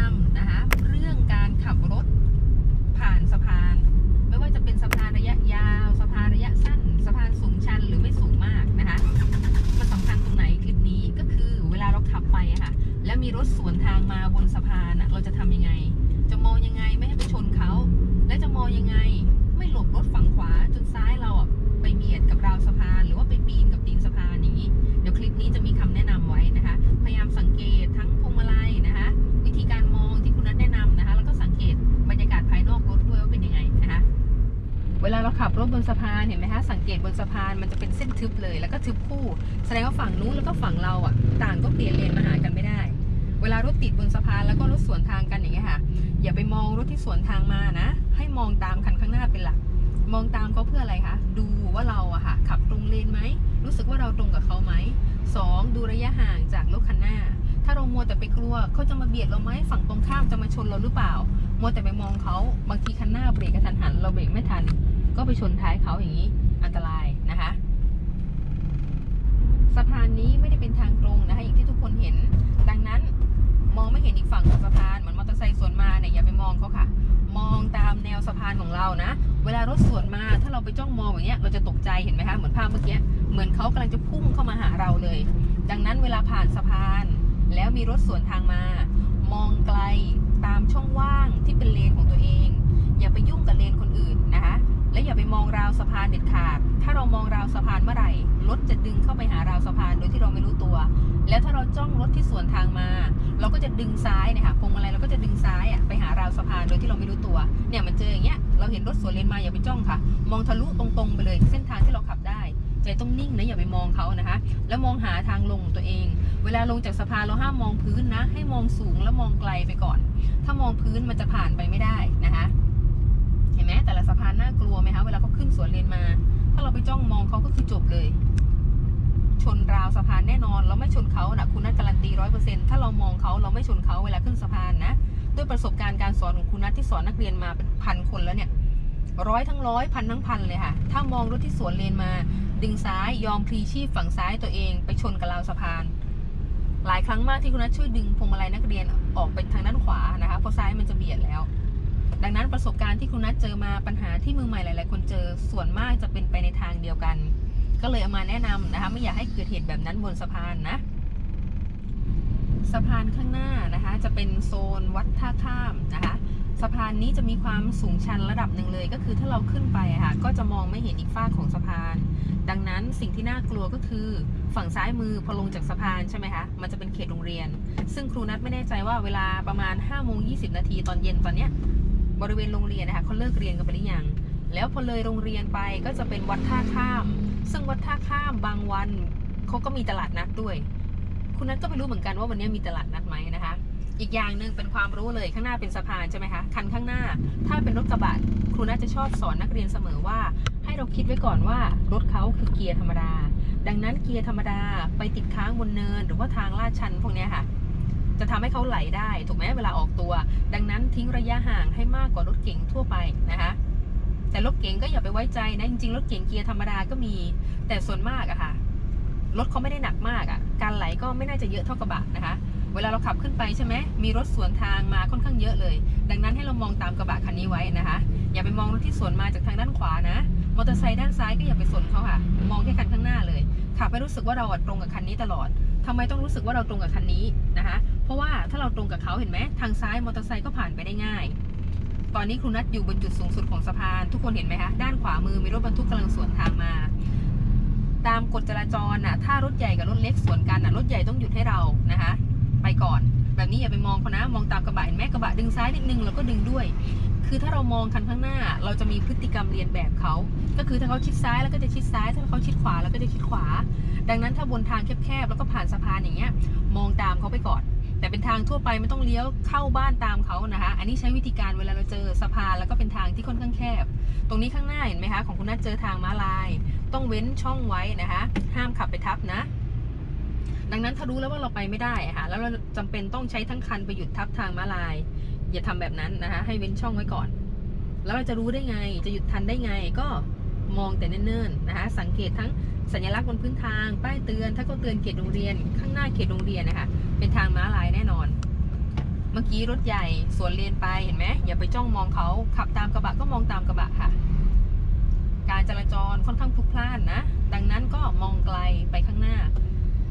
นำนะคะเรื่องการขับรถผ่านสะพาน ไม่ว่าจะเป็นสะพานระยะยาวสะพานระยะสั้นสะพานสูงชันหรือไม่สูงมากนะคะมันสำคัญตรงไหนคลิปนี้ก็คือเวลาเราขับไปอะค่ะ แล้วมีรถสวนทางมาบนสะพานอะเราจะ เวลาเราขับรถบนสะพานเห็นไหมคะสังเกตบนสะพานมันจะเป็นเส้นทึบเลย แล้วก็ทึบคู่ แสดงว่าฝั่งนู้นแล้วก็ฝั่งเราอะต่างก็เปลี่ยนเลนมาหากันไม่ได้ เวลารถติดบนสะพานแล้วก็รถสวนทางกันอย่างเงี้ยค่ะ อย่าไปมองรถที่สวนทางมานะ ให้มองตามคันข้างหน้าเป็นหลัก มองตามเขาเพื่ออะไรคะดูว่าเราอะค่ะขับตรงเลนไหมรู้สึกว่าเราตรงกับเขาไหมสองดูระยะห่างจากรถคันหน้า ถ้าเรามัวแต่ไปกลัวเขาจะมาเบียดเราไหมฝั่งตรงข้ามจะมาชนเราหรือเปล่ามัวแต่ไปมองเขาบางทีคันหน้าเบรกกระทันหัน เราเบรกไม่ทัน ก็ไปชนท้ายเขาอย่างนี้อันตรายนะคะ สะพานนี้ไม่ได้เป็นทางตรงนะคะอย่างที่ทุกคนเห็น ดังนั้นมองไม่เห็นอีกฝั่งของสะพานเหมือนมอเตอร์ไซค์สวนมาเนี่ยอย่าไปมองเขาค่ะ มองตามแนวสะพานของเรานะ เวลารถสวนมาถ้าเราไปจ้องมองอย่างเงี้ยเราจะตกใจเห็นไหมคะเหมือนภาพเมื่อกี้เหมือนเขากำลังจะพุ่งเข้ามาหาเราเลย ดังนั้นเวลาผ่านสะพาน แล้วมีรถสวนทางมา มองไกลตามช่องว่างที่เป็นเลนของตัวเอง อย่าไปยุ่งกับ เด็ดขาด ถ้าเรามองราวสะพานเมื่อไหร่รถจะดึงเข้าไปหาราวสะพานโดยที่เราไม่รู้ตัว แล้วถ้าเราจ้องรถที่สวนทางมา เราก็จะดึงซ้ายเนี่ยค่ะพวงมาลัยเราก็จะดึงซ้ายอะไปหาราวสะพานโดยที่เราไม่รู้ตัว เนี่ยมันเจออย่างเงี้ยเราเห็นรถสวนเลนมาอย่าไปจ้องค่ะ มองทะลุตรงๆไปเลย เส้นทางที่เราขับได้ใจต้องนิ่งนะอย่าไปมองเขานะคะ แล้วมองหาทางลงตัวเอง เวลาลงจากสะพานเราห้ามมองพื้นนะ ให้มองสูงแล้วมองไกลไปก่อน ถ้ามองพื้นมันจะผ่านไปไม่ได้นะคะ ไหมแต่ละสะพานน่ากลัวไหมคะเวลาเขาขึ้นสวนเลนมา ถ้าเราไปจ้องมองเขาก็คือจบเลย ชนราวสะพานแน่นอน เราไม่ชนเขานะคุณนัทการันตีร้อยเปอร์เซ็นต์ถ้าเรามองเขาเราไม่ชนเขาเวลาขึ้นสะพานนะด้วยประสบการณ์การสอนของคุณนัทที่สอนนักเรียนมาเป็นพันคนแล้วเนี่ยร้อยทั้งร้อยพันทั้งพันเลยค่ะ ถ้ามองรถที่สวนเลนมา ดึงซ้ายยอมพลีชีพฝั่งซ้ายตัวเองไปชนกับราวสะพาน หลายครั้งมากที่คุณนัทช่วยดึงพวงมาลัยนักเรียนออกไปทางด้านขวานะคะเพราะซ้ายมันจะเบียดแล้วังนั้นประสบการณ์ที่คุณนัทเจอมาปัญหาที่มือใหม่หลาย ๆ คนเจอส่วนมากจะเป็นไปในทางเดียวกัน ก็เลยเอามาแนะนำนะคะ ไม่อยากให้เกิดเหตุแบบนั้นบนสะพานนะ สะพานข้างหน้านะคะ จะเป็นโซนวัดท่าข้ามนะคะสะพานนี้จะมีความสูงชันระดับหนึ่งเลย ก็คือถ้าเราขึ้นไปค่ะก็จะมองไม่เห็นอีกฝ้าของสะพาน ดังนั้นสิ่งที่น่ากลัวก็คือฝั่งซ้ายมือพอลงจากสะพานใช่ไหมคะมันจะเป็นเขตโรงเรียน ซึ่งครูนัทไม่แน่ใจว่าเวลาประมาณ5้าโมงยีนาทีตอนเย็นตอนเนี้ย บริเวณโรงเรียนนะคะเขาเลิกเรียนกันไปหรือยังแล้วพอเลยโรงเรียนไปก็จะเป็นวัดท่าข้าม ซึ่งวัดท่าข้ามบางวันเขาก็มีตลาดนัดด้วย คุณนัทก็ไม่รู้เหมือนกันว่าวันนี้มีตลาดนัดไหมนะคะ อีกอย่างหนึ่งเป็นความรู้เลยข้างหน้าเป็นสะพานใช่ไหมคะคันข้างหน้า ถ้าเป็นรถกระบะครูนัทจะชอบสอนนักเรียนเสมอว่า ให้เราคิดไว้ก่อนว่ารถเขาคือเกียร์ธรรมดา ดังนั้นเกียร์ธรรมดาไปติดค้างบนเนิน หรือว่าทางลาดชันพวกนี้ค่ะจะทำให้เขาไหลได้ ถูกไหมเวลาออกตัว ดังนั้น ทิ้งระยะห่างให้มากกว่ารถเก๋งทั่วไปนะคะ แต่รถเก๋งก็อย่าไปไว้ใจนะจริงๆรถเก๋งเกียร์ธรรมดาก็มี แต่ส่วนมากอะค่ะรถเขาไม่ได้หนักมากอะการไหลก็ไม่น่าจะเยอะเท่ากระบะนะคะ เวลาเราขับขึ้นไปใช่ไหมมีรถสวนทางมาค่อนข้างเยอะเลย ดังนั้นให้เรามองตามกระบะคันนี้ไว้นะคะ อย่าไปมองรถที่สวนมาจากทางด้านขวานะมอเตอร์ไซค์ด้านซ้ายก็อย่าไปสนเขาค่ะ มองแค่คันข้างหน้าเลยขับให้รู้สึกว่าเราตรงกับคันนี้ตลอด ทำไมต้องรู้สึกว่าเราตรงกับคันนี้นะคะ เพราะว่าถ้าเราตรงกับเขาเห็นไหมทางซ้ายมอเตอร์ไซค์ก็ผ่านไปได้ง่าย ตอนนี้ครูนัทอยู่บนจุดสูงสุดของสะพาน ทุกคนเห็นไหมคะ ด้านขวามือมีรถบรรทุกกำลังสวนทางมา ตามกฎจราจรน่ะ ถ้ารถใหญ่กับรถเล็กสวนกันน่ะ รถใหญ่ต้องหยุดให้เรานะคะ ไปก่อน แบบนี้อย่าไปมองเขานะ มองตามกระบะเห็นไหมกระบะดึงซ้ายนิดนึงแล้วก็ดึงด้วย คือถ้าเรามองคันข้างหน้า เราจะมีพฤติกรรมเรียนแบบเขา ก็คือถ้าเขาชิดซ้ายแล้วก็จะชิดซ้าย ถ้าเขาชิดขวาแล้วก็จะชิดขวา ดังนั้นถ้าบนทางแคบๆแล้วก็ผ่านสะพานอย่างเงี้ย มองตามเขาไปก่อน แต่เป็นทางทั่วไปไม่ต้องเลี้ยวเข้าบ้านตามเขานะคะ อันนี้ใช้วิธีการเวลาเราเจอสะพานแล้วก็เป็นทางที่ค่อนข้างแคบ ตรงนี้ข้างหน้าเห็นไหมคะของคุณนัทเจอทางม้าลาย ต้องเว้นช่องไว้นะคะ ห้ามขับไปทับนะดังนั้นถ้ารู้แล้วว่าเราไปไม่ได้ะค่ะแล้วเราจำเป็นต้องใช้ทั้งคันไปหยุดทับทางม้าลาย อย่าทำแบบนั้นนะคะ ให้เว้นช่องไว้ก่อน แล้วเราจะรู้ได้ไง จะหยุดทันได้ไง ก็มองแต่เนิ่นๆนะคะ สังเกตทั้งสัญลักษณ์บนพื้นทาง ป้ายเตือน ถ้าก็เตือนเขตโรงเรียน ข้างหน้าเขตโรงเรียนนะคะ เป็นทางม้าลายแน่นอน เมื่อกี้รถใหญ่สวนเลนไป เห็นไหมอย่าไปจ้องมองเขา ขับตามกระบะก็มองตามกระบะค่ะ การจราจรค่อนข้างพลุกพล่านนะ ดังนั้นก็มองไกลไปข้างหน้า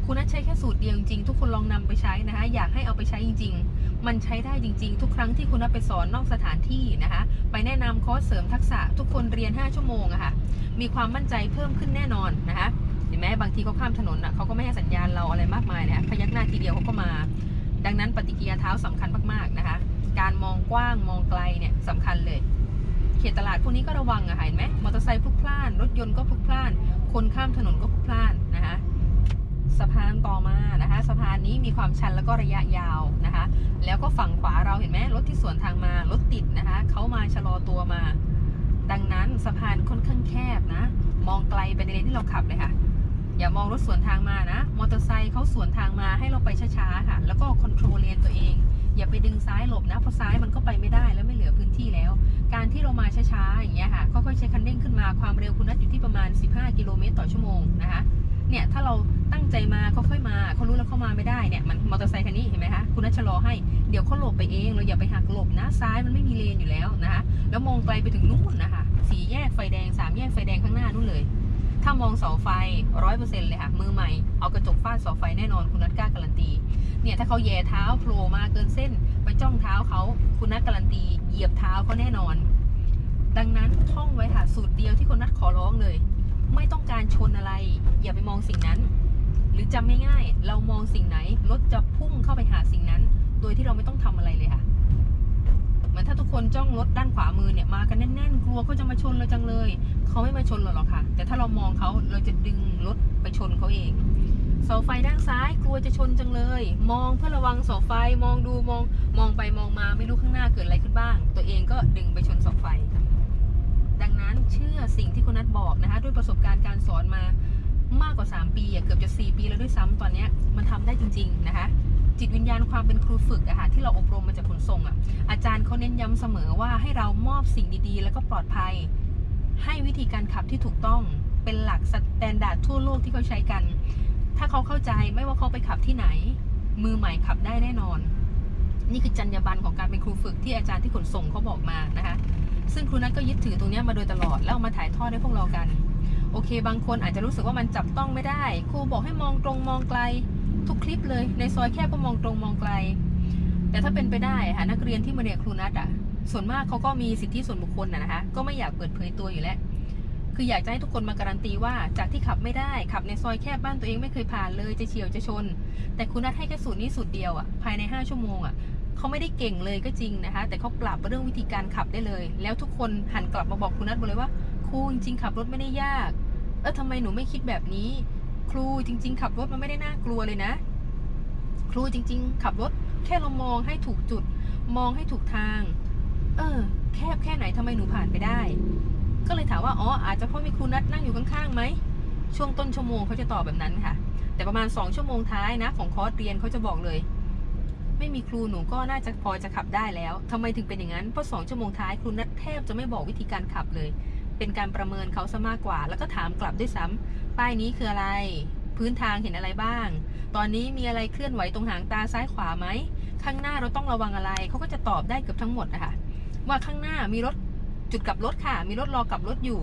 คุณนัทใช้แค่ สูตรเดียวจริงๆทุกคนลองนำไปใช้นะคะอยากให้เอาไปใช้จริง ๆ มันใช้ได้จริง ๆ ทุกครั้งที่คุณนัทไปสอนนอกสถานที่นะคะไปแนะนำคอร์สเสริมทักษะทุกคนเรียน 5 ชั่วโมงอะค่ะมีความมั่นใจเพิ่มขึ้นแน่นอนนะคะเห็นไหมบางทีเขาข้ามถนนอะเขาก็ไม่ให้สัญญาณเราอะไรมากมายนะคะพยักหน้าทีเดียวเขาก็มา ดังนั้นปฏิกิริยาเท้าสำคัญมากๆนะคะ การมองกว้างมองไกลเนี่ยสำคัญเลยเขตตลาดพวกนี้ก็ระวังอะค่ะเห็นไหมมอเตอร์ไซค์พลุกพล่าน รถยนต์ก็พลุกพล่าน คนข้ามถนนก็พลุกพล่านนะคะ สะพานต่อมานะคะ สะพานนี้มีความชันแล้วก็ระยะยาวนะคะ แล้วก็ฝั่งขวาเราเห็นไหมรถที่สวนทางมารถติดนะคะเขามาชะลอตัวมา ดังนั้นสะพานค่อนข้างแคบนะ มองไกลไปในเลนที่เราขับเลยค่ะ อย่ามองรถสวนทางมานะ มอเตอร์ไซค์เขาสวนทางมาให้เราไปช้าๆค่ะ แล้วก็คอนโทรลเลนตัวเอง อย่าไปดึงซ้ายหลบนะเพราะซ้ายมันก็ไปไม่ได้แล้วไม่เหลือพื้นที่แล้ว การที่เรามาช้าๆอย่างเงี้ยค่ะค่อยๆใช้คันเร่งขึ้นมาความเร็วคุณนัทอยู่ที่ประมาณ 15 กิโลเมตรต่อชั่วโมงนะคะ เนี่ยถ้าเราตั้งใจมาเขาค่อยมาเขารู้แล้วเขามาไม่ได้เนี่ยมันมอเตอร์ไซค์คันนี้เห็นไหมคะคุณนัทชะลอให้เดี๋ยวเขาหลบไปเองเราอย่าไปหักหลบนะซ้ายมันไม่มีเลนอยู่แล้วนะคะแล้วมองไกลไปถึงนู่นนะคะสีแยกไฟแดงสามแยกไฟแดงข้างหน้านู่นเลย ถ้ามองเสาไฟร้อยเปอร์เซ็นต์เลยค่ะมือใหม่เอากระจกฟาดเสาไฟแน่นอนคุณนัทกล้าการันตีเนี่ยถ้าเขาแย่เท้าโผล่มาเกินเส้น ไปจ้องเท้าเขาคุณนัทการันตีเหยียบเท้าเขาแน่นอน ดังนั้นท่องไว้ค่ะสูตรเดียวที่คุณนัทขอร้องเลย ไม่ต้องการชนอะไร อย่าไปมองสิ่งนั้น หรือจำไม่ง่ายๆเรามองสิ่งไหนรถจะพุ่งเข้าไปหาสิ่งนั้น โดยที่เราไม่ต้องทำอะไรเลยค่ะเหมือนถ้าทุกคนจ้องรถด้านขวามือเนี่ยมากันแน่นๆกลัวเขาจะมาชนเราจังเลยเขาไม่มาชนเราหรอกค่ะ แต่ถ้าเรามองเขาเราจะดึงรถไปชนเขาเองเสาไฟด้านซ้ายกลัวจะชนจังเลย มองเพื่อระวังเสาไฟมองดูมองมองไปมองมาไม่รู้ข้างหน้าเกิดอะไรขึ้นบ้าง ตัวเองก็ดึงไปชนเสาไฟ ดังนั้นเชื่อสิ่งที่คุณนัทบอก ประสบการณ์การสอนมามากกว่า 3 ปีอะเกือบจะ 4 ปีแล้วด้วยซ้ำตอนเนี้ยมันทำได้จริง ๆ นะคะ จิตวิญญาณความเป็นครูฝึกอะค่ะที่เราอบรมมาจากขนส่งอะอาจารย์เขาเน้นย้ำเสมอว่าให้เรามอบสิ่งดีๆ แล้วก็ปลอดภัย ให้วิธีการขับที่ถูกต้องเป็นหลักสแตนดาร์ดทั่วโลกที่เขาใช้กัน ถ้าเขาเข้าใจไม่ว่าเขาไปขับที่ไหน มือใหม่ขับได้แน่นอน นี่คือจรรยาบรรณของการเป็นครูฝึกที่อาจารย์ที่ขนส่งเขาบอกมานะคะ ซึ่งครูนัทก็ยึดถือตรงนี้มาโดยตลอดแล้วมาถ่ายทอดให้พวกเรากัน โอเค บางคนอาจจะรู้สึกว่ามันจับต้องไม่ได้ ครูบอกให้มองตรงมองไกล ทุกคลิปเลยในซอยแคบก็มองตรงมองไกล แต่ถ้าเป็นไปได้ค่ะนักเรียนที่มาเรียนครูนัทอะส่วนมากเขาก็มีสิทธิส่วนบุคคลนะนะคะ ก็ไม่อยากเปิดเผยตัวอยู่แล้ว คืออยากจะให้ทุกคนมาการันตีว่าจากที่ขับไม่ได้ขับในซอยแคบบ้านตัวเองไม่เคยผ่านเลยจะเฉียวจะชน แต่คุณนัทให้แค่สูตรนี้สูตรเดียวอะภายใน 5 ชั่วโมงอะเขาไม่ได้เก่งเลยก็จริงนะคะ แต่เขาปรับเรื่องวิธีการขับได้เลย แล้วทุกคนหันกลับมาบอกคุณนัทหมดเลยว่า ครูจริงๆขับรถไม่ได้ยากเออทำไมหนูไม่คิดแบบนี้ ครูจริง ๆ ขับรถมันไม่ได้น่ากลัวเลยนะ ครูจริง ๆ ขับรถแค่เรามองให้ถูกจุด มองให้ถูกทาง เออ แคบแค่ไหนทำไมหนูผ่านไปได้ ก็เลยถามว่าอ๋ออาจจะเพราะมีครูนัดนั่งอยู่ข้างๆไหมช่วงต้นชั่วโมงเขาจะตอบแบบนั้นค่ะ แต่ประมาณสองชั่วโมงท้ายนะของคอร์สเรียนเขาจะบอกเลย ไม่มีครูหนูก็น่าจะพอจะขับได้แล้วทำไมถึงเป็นอย่างนั้นเพราะสองชั่วโมงท้ายครูนัดแทบจะไม่บอกวิธีการขับเลย เป็นการประเมินเขาซะมากกว่า แล้วก็ถามกลับด้วยซ้ำป้ายนี้คืออะไร พื้นทางเห็นอะไรบ้าง ตอนนี้มีอะไรเคลื่อนไหวตรงหางตาซ้ายขวาไหม ข้างหน้าเราต้องระวังอะไร เขาก็จะตอบได้เกือบทั้งหมดนะคะว่าข้างหน้ามีรถจุดกลับรถค่ะ มีรถรอกลับรถอยู่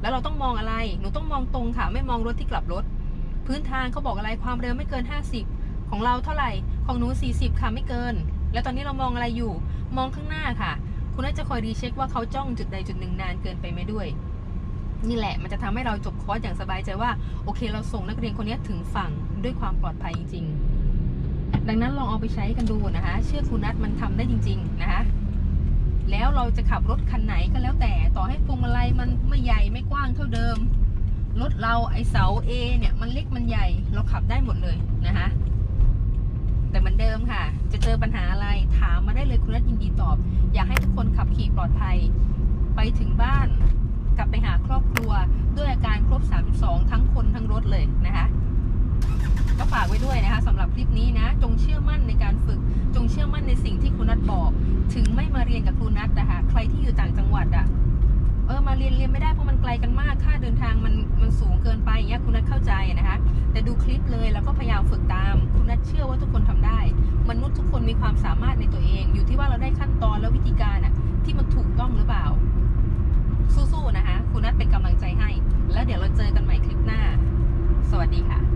แล้วเราต้องมองอะไร หนูต้องมองตรงค่ะ ไม่มองรถที่กลับรถ พื้นทางเขาบอกอะไร ความเร็วไม่เกิน 50 ของเราเท่าไหร่ ของหนู 40 ค่ะ ไม่เกิน แล้วตอนนี้เรามองอะไรอยู่ มองข้างหน้าค่ะ คุณน่าจะคอยรีเช็คว่าเขาจ้องจุดใดจุดหนึ่งนานเกินไปไหมด้วย นี่แหละมันจะทำให้เราจบคอร์สอย่างสบายใจว่าโอเค เราส่งนักเรียนคนนี้ถึงฝั่งด้วยความปลอดภัยจริง ๆ ดังนั้นลองเอาไปใช้กันดูนะคะ เชื่อครูนัทมันทำได้จริง ๆ นะคะแล้วเราจะขับรถคันไหนก็แล้วแต่ต่อให้พวงมาลัยมันไม่ใหญ่ไม่กว้างเท่าเดิมรถเราไอเสา A เนี่ย มันเล็กมันใหญ่เราขับได้หมดเลยนะคะ แต่เหมือนเดิมค่ะ จะเจอปัญหาอะไรถามมาได้เลยคุณนัทยินดีตอบ อยากให้ทุกคนขับขี่ปลอดภัย ไปถึงบ้าน กลับไปหาครอบครัว ด้วยอาการครบ 32 ทั้งคนทั้งรถเลยนะคะก็ฝากไว้ด้วยนะคะสำหรับคลิปนี้นะ จงเชื่อมั่นในการฝึก จงเชื่อมั่นในสิ่งที่คุณนัทบอก ถึงไม่มาเรียนกับครูนัทนะคะ เรียนเรียนไม่ได้เพราะมันไกลกันมากค่าเดินทางมันมันสูงเกินไปอย่างเงี้ยคุณนัทเข้าใจนะคะ แต่ดูคลิปเลยแล้วก็พยายามฝึกตาม คุณนัทเชื่อว่าทุกคนทำได้ มนุษย์ทุกคนมีความสามารถในตัวเอง อยู่ที่ว่าเราได้ขั้นตอนและวิธีการอะที่มันถูกต้องหรือเปล่า สู้ๆนะคะ คุณนัทเป็นกำลังใจให้ แล้วเดี๋ยวเราเจอกันใหม่คลิปหน้า สวัสดีค่ะ